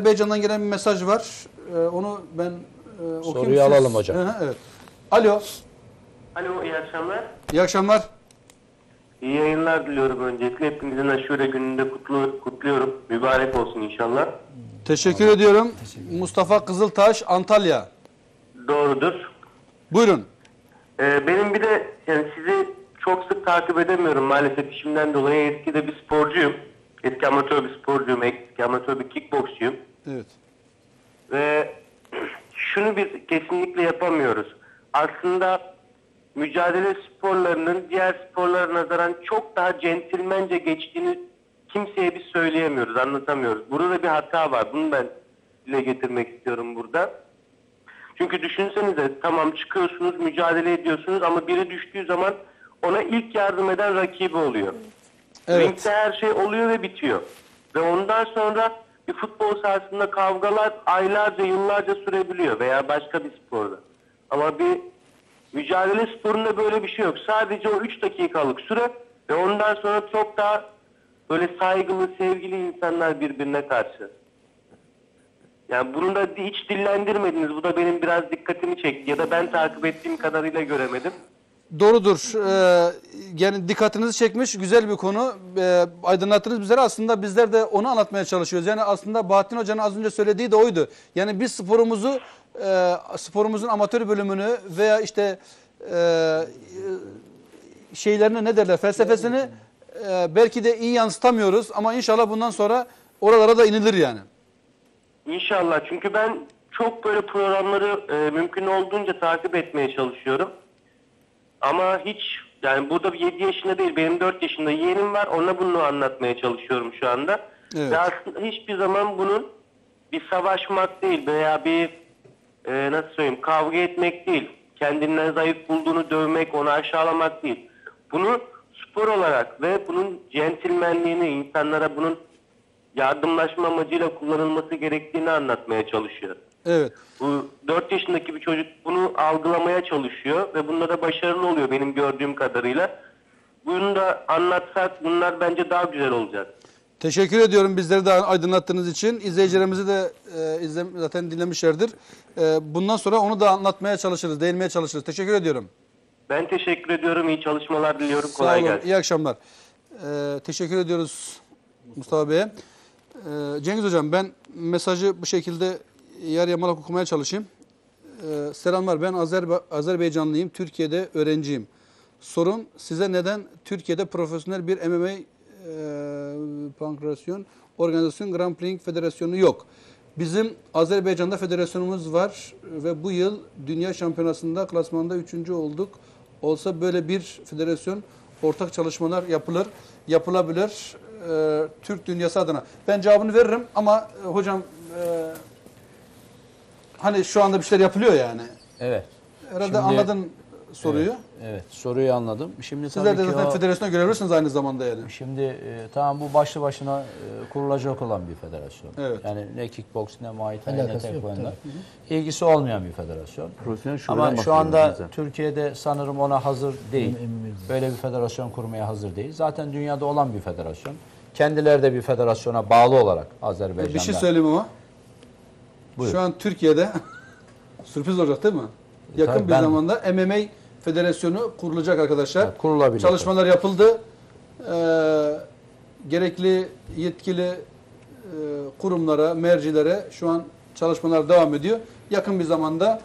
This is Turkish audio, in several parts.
Azerbaycan'dan gelen bir mesaj var. Ee, onu ben e, okuyayım. Soruyu Siz- alalım hocam. Hı hı, evet. Alo. Alo, iyi akşamlar. İyi akşamlar. İyi yayınlar diliyorum öncelikle. Hepinizin aşure gününde kutlu, kutluyorum. Mübarek olsun inşallah. Teşekkür ediyorum. Mustafa Kızıltaş, Antalya. Doğrudur. Buyurun. Ee, benim bir de yani sizi çok sık takip edemiyorum maalesef işimden dolayı. Eski de bir sporcuyum. Eski amatör bir sporcuyum. Eski amatör bir kickboksçuyum. Evet. Ve şunu biz kesinlikle yapamıyoruz. Aslında mücadele sporlarının diğer sporlara nazaran çok daha centilmence geçtiğini kimseye biz söyleyemiyoruz, anlatamıyoruz. Burada bir hata var. Bunu ben dile getirmek istiyorum burada. Çünkü düşünsenize tamam çıkıyorsunuz, mücadele ediyorsunuz ama biri düştüğü zaman ona ilk yardım eden rakibi oluyor. Evet. Ringde her şey oluyor ve bitiyor. Ve ondan sonra bir futbol sahasında kavgalar aylarca, yıllarca sürebiliyor veya başka bir sporda. Ama bir mücadele sporunda böyle bir şey yok. Sadece o 3 dakikalık süre ve ondan sonra çok daha böyle saygılı, sevgili insanlar birbirine karşı. Yani bunu da hiç dillendirmediniz. Bu da benim biraz dikkatimi çekti. Ya da ben takip ettiğim kadarıyla göremedim. Doğrudur. Ee, yani dikkatinizi çekmiş güzel bir konu. Ee, aydınlattınız bizlere. Aslında bizler de onu anlatmaya çalışıyoruz. Yani aslında Bahattin Hoca'nın az önce söylediği de oydu. Yani biz sporumuzu, e, sporumuzun amatör bölümünü veya işte e, şeylerini ne derler felsefesini e, belki de iyi yansıtamıyoruz. Ama inşallah bundan sonra oralara da inilir yani. İnşallah çünkü ben çok böyle programları mümkün olduğunca takip etmeye çalışıyorum. Ama hiç yani burada 7 yaşında değil benim 4 yaşında yeğenim var ona bunu anlatmaya çalışıyorum şu anda. Evet. Ve aslında hiçbir zaman bunun bir savaşmak değil veya bir e, nasıl söyleyeyim kavga etmek değil. Kendinden zayıf bulduğunu dövmek, onu aşağılamak değil. Bunu spor olarak ve bunun centilmenliğini, insanlara bunun yardımlaşma amacıyla kullanılması gerektiğini anlatmaya çalışıyor. Evet. Bu 4 yaşındaki bir çocuk bunu algılamaya çalışıyor ve bunda da başarılı oluyor benim gördüğüm kadarıyla. Bunu da anlatsak bunlar bence daha güzel olacak. Teşekkür ediyorum bizleri de aydınlattığınız için. İzleyicilerimizi de e, izle, zaten dinlemişlerdir. E, bundan sonra onu da anlatmaya çalışırız, değinmeye çalışırız. Teşekkür ediyorum. Ben teşekkür ediyorum. İyi çalışmalar diliyorum. Sağ Kolay olun. gelsin. İyi akşamlar. E, teşekkür ediyoruz Mustafa Bey'e. E, Cengiz Hocam ben mesajı bu şekilde yarı yamalak okumaya çalışayım. E, selamlar ben Azerba Azerbaycanlıyım. Türkiye'de öğrenciyim. Sorun size neden Türkiye'de profesyonel bir MMA e, pankrasyon organizasyon Grand Prix Federasyonu yok. Bizim Azerbaycan'da federasyonumuz var ve bu yıl dünya şampiyonasında klasmanda üçüncü olduk. Olsa böyle bir federasyon ortak çalışmalar yapılır, yapılabilir e, Türk dünyası adına. Ben cevabını veririm ama e, hocam e, hani şu anda bir şeyler yapılıyor yani. Evet. Herhalde Şimdi- anladın soruyu. Evet, soruyu anladım. Şimdi Sizler de zaten o- federasyona görevlisiniz aynı zamanda yani. Şimdi e, tamam bu başlı başına e, kurulacak olan bir federasyon. Evet. Yani ne kickbox ne muay thai ne taekwondo. İlgisi olmayan bir federasyon. Profesyonel Ama şu anda bize. Türkiye'de sanırım ona hazır değil. Böyle bir federasyon kurmaya hazır değil. Zaten dünyada olan bir federasyon. Kendileri de bir federasyona bağlı olarak Azerbaycan'da. Bir şey söyleyeyim ama. Buyur. Şu an Türkiye'de sürpriz olacak değil mi? Yakın tabii bir ben- zamanda MMA Federasyonu kurulacak arkadaşlar. Ha, kurulabilir. Çalışmalar yapıldı. Ee, gerekli yetkili e, kurumlara, mercilere şu an çalışmalar devam ediyor. Yakın bir zamanda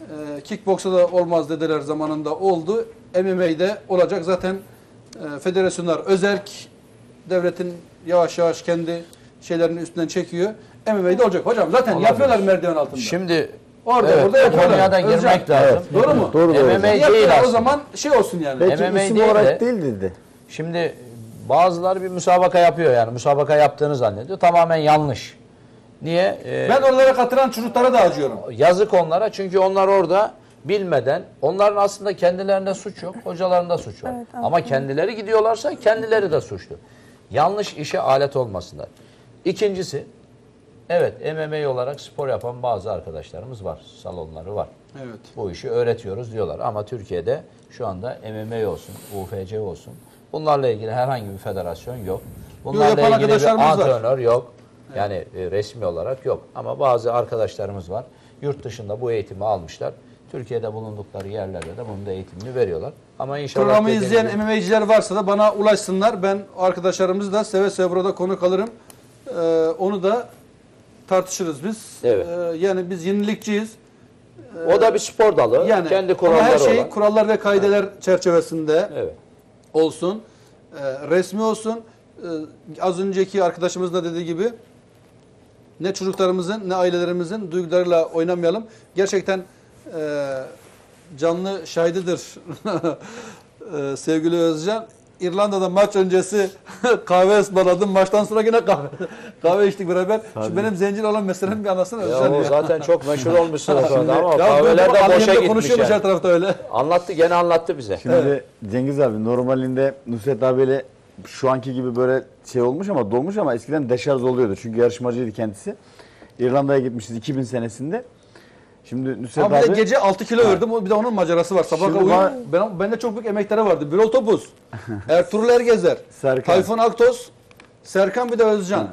e, kickboksa da olmaz dediler zamanında oldu. MMA'de olacak. Zaten e, federasyonlar özerk devletin yavaş yavaş kendi şeylerini üstünden çekiyor. MMA'de olacak. Hocam zaten Olabilir. yapıyorlar merdiven altında. Şimdi Orada, evet, burada bu yapıyorlar. konuya da Özcan. girmek lazım. Doğru mu? Doğru, doğru. MMA değil Yapıyorlar o aslında. zaman şey olsun yani. Belki MMA isim değil de- olarak değil dedi. Şimdi bazıları bir müsabaka yapıyor yani müsabaka yaptığını zannediyor. Tamamen yanlış. Niye? Ee, Ben oralara katılan çocuklara da acıyorum. Yazık onlara çünkü onlar orada bilmeden onların aslında kendilerinde suç yok, hocalarında suç var. Evet, Ama kendileri gidiyorlarsa kendileri de suçlu. Yanlış işe alet olmasınlar. İkincisi, evet MMA olarak spor yapan bazı arkadaşlarımız var. Salonları var. Evet. Bu işi öğretiyoruz diyorlar. Ama Türkiye'de şu anda MMA olsun, UFC olsun. Bunlarla ilgili herhangi bir federasyon yok. Bunlarla yapan ilgili bir var. antrenör yok. Yani e, resmi olarak yok. Ama bazı arkadaşlarımız var. Yurt dışında bu eğitimi almışlar. Türkiye'de bulundukları yerlerde de bunun da eğitimini veriyorlar. Ama inşallah Programı izleyen gibi- MMA'ciler varsa da bana ulaşsınlar. Ben arkadaşlarımız da seve seve burada konuk alırım. Ee, onu da tartışırız biz. Evet. Ee, yani biz yenilikçiyiz. o da bir spor dalı. Yani kendi ama kuralları her şey olan. kurallar ve kaideler çerçevesinde Evet. olsun. Ee, resmi olsun. Ee, az önceki arkadaşımız da dediği gibi ne çocuklarımızın ne ailelerimizin duygularıyla oynamayalım. Gerçekten e, canlı şahididir e, sevgili Özcan. İrlanda'da maç öncesi kahve ısmarladım. Maçtan sonra yine kahve kahve içtik beraber. Şu benim zencil olan meselemi bir anlatsana Ya o ya. zaten çok meşhur olmuşsun o konuda ama Ya kahveler de boşa gitmiş konuşuyormuş her yani. tarafta öyle. Anlattı gene anlattı bize. Şimdi Cengiz abi normalinde Nusret abiyle şu anki gibi böyle şey olmuş ama dolmuş ama eskiden deşarj oluyordu. Çünkü yarışmacıydı kendisi. İrlanda'ya gitmişiz 2000 senesinde. Şimdi Nusret Ama bir abi gece 6 kilo verdim. O- Bir de onun macerası var. Sabah Şimdi var- uyuyorum. Ben, bende çok büyük emekleri vardı. Birol Topuz, Ertuğrul Ergezer, Serkan. Tayfun Aktoz, Serkan bir de Özcan.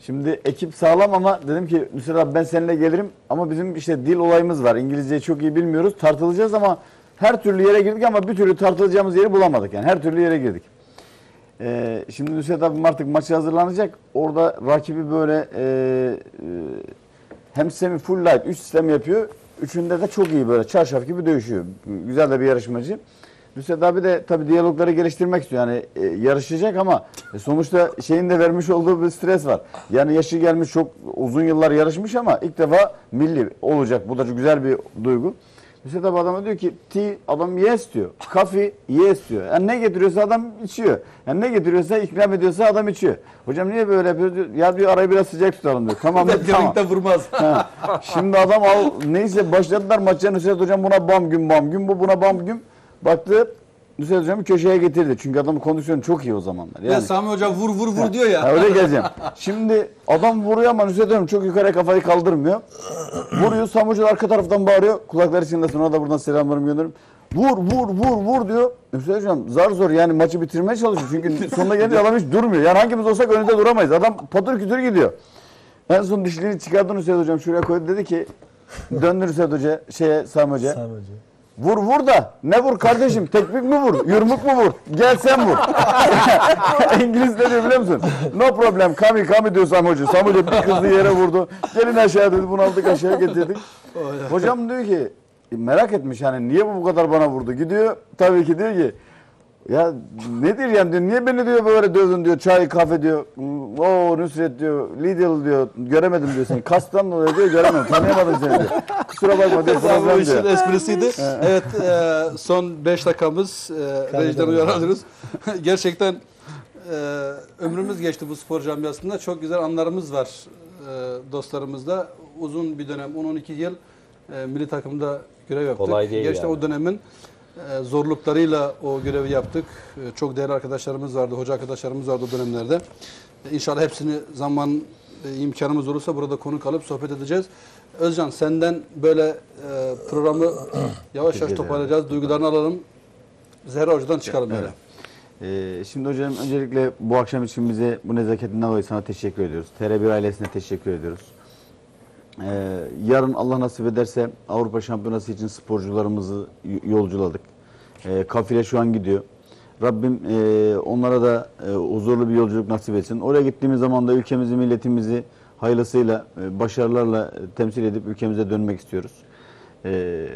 Şimdi ekip sağlam ama dedim ki Nusret abi ben seninle gelirim ama bizim işte dil olayımız var. İngilizceyi çok iyi bilmiyoruz. Tartılacağız ama her türlü yere girdik ama bir türlü tartılacağımız yeri bulamadık. Yani her türlü yere girdik. Ee, şimdi Nusret abim artık maçı hazırlanacak. Orada rakibi böyle e, e, hem semi full light 3 sistem yapıyor. Üçünde de çok iyi böyle çarşaf gibi dövüşüyor. Güzel de bir yarışmacı. Nusret abi de tabii diyalogları geliştirmek istiyor. Yani e, yarışacak ama e, sonuçta şeyin de vermiş olduğu bir stres var. Yani yaşı gelmiş çok uzun yıllar yarışmış ama ilk defa milli olacak. Bu da çok güzel bir duygu. Nusret abi adama diyor ki tea adam yes diyor. Coffee yes diyor. Yani ne getiriyorsa adam içiyor. Yani ne getiriyorsa ikram ediyorsa adam içiyor. Hocam niye böyle yapıyor? Diyor. Ya diyor arayı biraz sıcak tutalım diyor. Tamam diyor, tamam. Vurmaz. Ha, Şimdi adam al neyse başladılar maça Nusret Hocam buna bam gün bam gün bu buna bam gün. Baktı Nusret Hocam köşeye getirdi. Çünkü adamın kondisyonu çok iyi o zamanlar. Ya Yani, Sami Hoca vur vur vur diyor ya. ha, öyle geleceğim. Şimdi adam vuruyor ama Nusret Hocam çok yukarıya kafayı kaldırmıyor. Vuruyor Sami Hoca da arka taraftan bağırıyor. Kulakları çınlasın ona da buradan selamlarımı gönderirim. Vur vur vur vur diyor. Nusret Hocam zar zor yani maçı bitirmeye çalışıyor. Çünkü sonuna gelince adam hiç durmuyor. Yani hangimiz olsak önünde duramayız. Adam patır kütür gidiyor. En son dişliğini çıkardı Nusret Hocam şuraya koydu dedi ki döndü Nusret Hoca şeye Sami Hoca. Vur vur da ne vur kardeşim tekmik mi vur yumruk mu vur gel sen vur. İngiliz ne diyor biliyor musun? No problem kami kami diyor Sami Hoca. Sami Hoca bir kızdı yere vurdu. Gelin aşağı dedi bunu aldık aşağı getirdik. Hocam diyor ki merak etmiş hani niye bu bu kadar bana vurdu. Gidiyor tabii ki diyor ki ya nedir yani diyor niye beni diyor böyle dövdün diyor çay kahve diyor. O Nusret diyor Lidl diyor göremedim diyor seni. Kastan dolayı diyor göremedim tanıyamadım seni diyor. Kusura bakma diyor problem işin diyor. esprisiydi. evet e, son 5 dakikamız e, rejiden uyarıyoruz. Gerçekten e, ömrümüz geçti bu spor camiasında. Çok güzel anlarımız var e, dostlarımızla. Uzun bir dönem 10-12 yıl e, milli takımda görev yaptık. Kolay değil Gerçekten yani. o dönemin zorluklarıyla o görevi yaptık. E, çok değerli arkadaşlarımız vardı, hoca arkadaşlarımız vardı o dönemlerde. E, İnşallah hepsini zaman imkanımız olursa burada konuk alıp sohbet edeceğiz. Özcan senden böyle e, programı yavaş yavaş toparlayacağız. Duygularını alalım. Zehra Hoca'dan çıkalım böyle. Ee, şimdi hocam öncelikle bu akşam için bize bu nezaketinden dolayı sana teşekkür ediyoruz. TR1 ailesine teşekkür ediyoruz. Ee, yarın Allah nasip ederse Avrupa Şampiyonası için sporcularımızı yolculadık. Ee, kafile şu an gidiyor. Rabbim e, onlara da e, huzurlu bir yolculuk nasip etsin. Oraya gittiğimiz zaman da ülkemizi, milletimizi hayırlısıyla, e, başarılarla e, temsil edip ülkemize dönmek istiyoruz. Ee,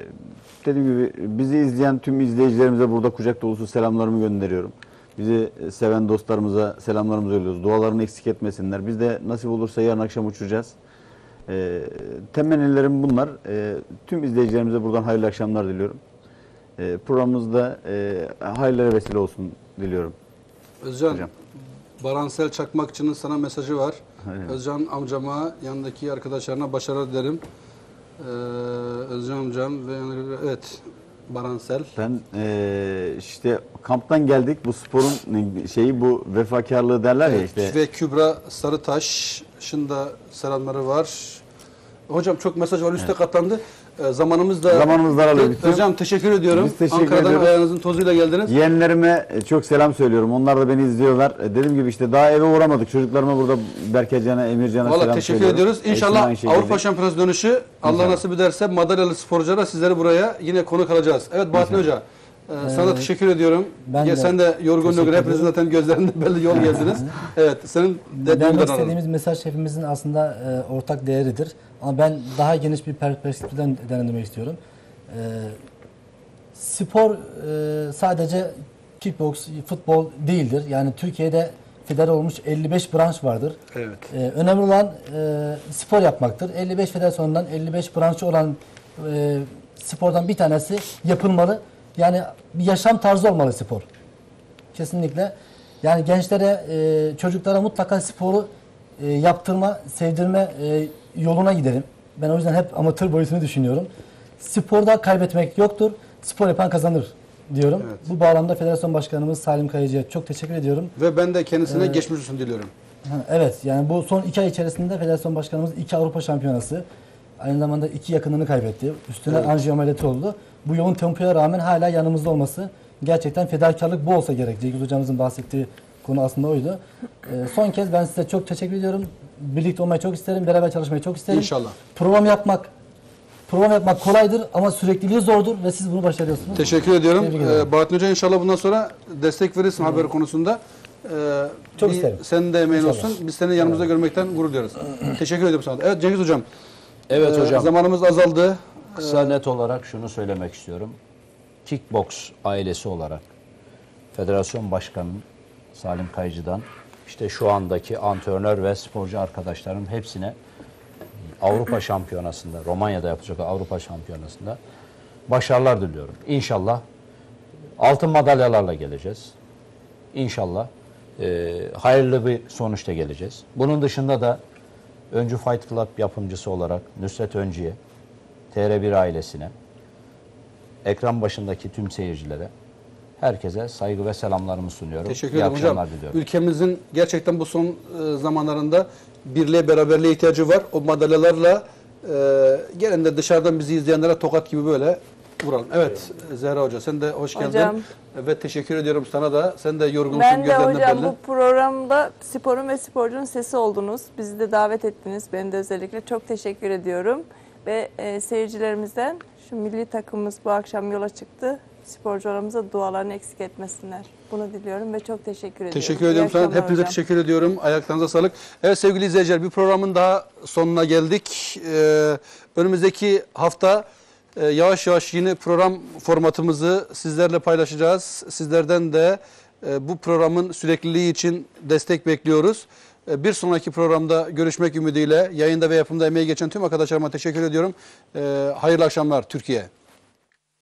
dediğim gibi bizi izleyen tüm izleyicilerimize burada kucak dolusu selamlarımı gönderiyorum. Bizi e, seven dostlarımıza selamlarımızı yolluyoruz. Dualarını eksik etmesinler. Biz de nasip olursa yarın akşam uçacağız. Ee, temennilerim bunlar. Ee, tüm izleyicilerimize buradan hayırlı akşamlar diliyorum. Ee, programımızda e, hayırlara vesile olsun diliyorum. Özcan, Hocam. Baransel Çakmakçı'nın sana mesajı var. Aynen. Özcan amcama, yanındaki arkadaşlarına başarılar dilerim. Ee, Özcan amcam ve evet Baransel. Ben e, işte kamptan geldik. Bu sporun şeyi bu vefakarlığı derler ya işte. Ve Kübra Sarıtaş'ın da selamları var. Hocam çok mesaj var üste katlandı. E, zamanımız da Zamanımız daralıyor, bitiyor. Hocam teşekkür ediyorum. Biz teşekkür Ankara'dan ediyoruz. ayağınızın tozuyla geldiniz. Yeğenlerime e, çok selam söylüyorum. Onlar da beni izliyorlar. E, Dediğim gibi işte daha eve uğramadık. Çocuklarıma burada Berkecan'a, Emircan'a selam teşekkür söylüyorum. ediyoruz. İnşallah şekilde. Avrupa Şampiyonası dönüşü Allah nasip ederse madalyalı sporculara sizleri buraya yine konuk alacağız. Evet Bahattin Hoca e, sana da teşekkür ediyorum. ben ya de sen de yorgunluğu göre hepinizin zaten gözlerinde belli yol gezdiniz. evet senin de Vermek istediğimiz mesaj hepimizin aslında e, ortak değeridir. Ama ben daha geniş bir perspektiften değerlendirmek istiyorum. E, spor e, sadece kickbox, futbol değildir. Yani Türkiye'de federe olmuş 55 branş vardır. Evet. E, önemli olan e, spor yapmaktır. 55 federasyondan 55 branşı olan e, spordan bir tanesi yapılmalı. Yani bir yaşam tarzı olmalı spor. Kesinlikle. Yani gençlere, e, çocuklara mutlaka sporu e, yaptırma, sevdirme e, yoluna gidelim. Ben o yüzden hep amatör boyutunu düşünüyorum. Sporda kaybetmek yoktur. Spor yapan kazanır diyorum. Evet. Bu bağlamda Federasyon Başkanımız Salim Kayıcı'ya çok teşekkür ediyorum. Ve ben de kendisine Ee, geçmiş olsun diliyorum. Evet yani bu son iki ay içerisinde Federasyon Başkanımız iki Avrupa Şampiyonası aynı zamanda iki yakınını kaybetti. Üstüne Evet. anjiyo ameliyatı oldu. Bu yoğun tempoya rağmen hala yanımızda olması gerçekten fedakarlık bu olsa gerek. Cengiz hocamızın bahsettiği konu aslında oydu. Ee, son kez ben size çok teşekkür ediyorum. Birlikte olmayı çok isterim, beraber çalışmayı çok isterim. İnşallah. Program yapmak program yapmak kolaydır ama sürekliliği zordur ve siz bunu başarıyorsunuz. Teşekkür ediyorum. Ee, Bahattin Hoca inşallah bundan sonra destek verirsin haber konusunda. Ee, Çok isterim. Senin de emeğin İnşallah. olsun. Biz seni yanımızda görmekten gurur duyuyoruz. Teşekkür ediyorum sana. Evet Cengiz Hocam. Evet e, hocam. Zamanımız azaldı. Kısa net olarak şunu söylemek istiyorum. Kickbox ailesi olarak Federasyon Başkanı Salim Kayıcı'dan işte şu andaki antrenör ve sporcu arkadaşlarım hepsine Avrupa Şampiyonası'nda, Romanya'da yapacak Avrupa Şampiyonası'nda başarılar diliyorum. İnşallah altın madalyalarla geleceğiz. İnşallah e, hayırlı bir sonuçta geleceğiz. Bunun dışında da Öncü Fight Club yapımcısı olarak Nusret Öncü'ye, TR1 ailesine, ekran başındaki tüm seyircilere, herkese saygı ve selamlarımı sunuyorum. Teşekkür ederim hocam. diliyorum. Ülkemizin gerçekten bu son e, zamanlarında birliğe beraberliğe ihtiyacı var. O madalyalarla e, gelin de dışarıdan bizi izleyenlere tokat gibi böyle vuralım. Evet Zehra Hoca sen de hoş geldin. Hocam. Evet teşekkür ediyorum sana da. Sen de yorgunsun Ben de hocam belli. bu programda sporun ve sporcunun sesi oldunuz. Bizi de davet ettiniz. Ben de özellikle çok teşekkür ediyorum. Ve e, seyircilerimizden şu milli takımımız bu akşam yola çıktı. Sporcularımıza dualarını eksik etmesinler. Bunu diliyorum ve çok teşekkür ediyorum. Teşekkür ediyorum sana. Hepinize hocam. teşekkür ediyorum. Ayaklarınıza sağlık. Evet sevgili izleyiciler bir programın daha sonuna geldik. Ee, önümüzdeki hafta yavaş yavaş yeni program formatımızı sizlerle paylaşacağız. Sizlerden de e, bu programın sürekliliği için destek bekliyoruz. E, bir sonraki programda görüşmek ümidiyle yayında ve yapımda emeği geçen tüm arkadaşlarıma teşekkür ediyorum. E, hayırlı akşamlar Türkiye.